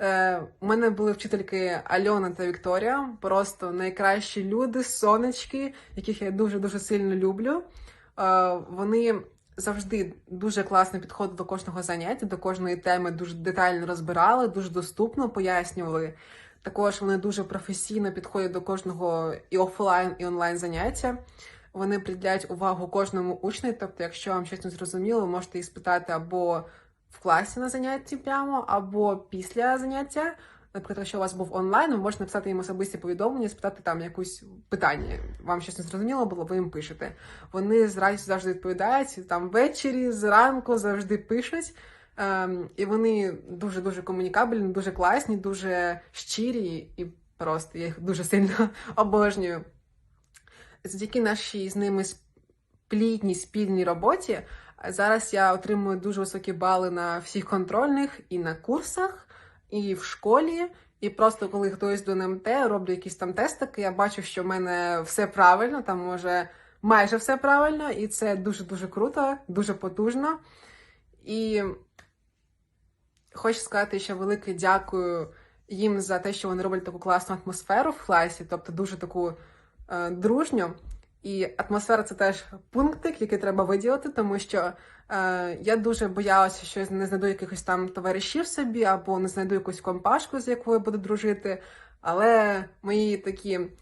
Е, у мене були вчительки Альона та Вікторія, просто найкращі люди, сонечки, яких я дуже дуже сильно люблю. Е, вони завжди дуже класно підходили до кожного заняття, до кожної теми дуже детально розбирали, дуже доступно пояснювали. Також вони дуже професійно підходять до кожного і офлайн, і онлайн заняття. Вони приділяють увагу кожному учню. Тобто, якщо вам щось не зрозуміло, ви можете їх спитати або в класі на занятті прямо, або після заняття. Наприклад, якщо у вас був онлайн, ви можете написати їм особисті повідомлення, спитати там якусь питання. Вам щось не зрозуміло було, ви їм пишете. Вони з радістю завжди відповідають там ввечері, зранку завжди пишуть. Ем, і вони дуже дуже комунікабельні, дуже класні, дуже щирі і просто я їх дуже сильно обожнюю. Завдяки нашій з ними плідній спільній роботі зараз я отримую дуже високі бали на всіх контрольних і на курсах, і в школі. І просто коли хтось до НМТ, роблю якісь там тестики, я бачу, що в мене все правильно, там може майже все правильно, і це дуже-дуже круто, дуже потужно. І хочу сказати ще велике дякую їм за те, що вони роблять таку класну атмосферу в класі, тобто дуже таку е, дружню. І атмосфера це теж пунктик, який треба виділити, тому що е, я дуже боялася, що я не знайду якихось там товаришів собі, або не знайду якусь компашку, з якою буду дружити. Але мої такі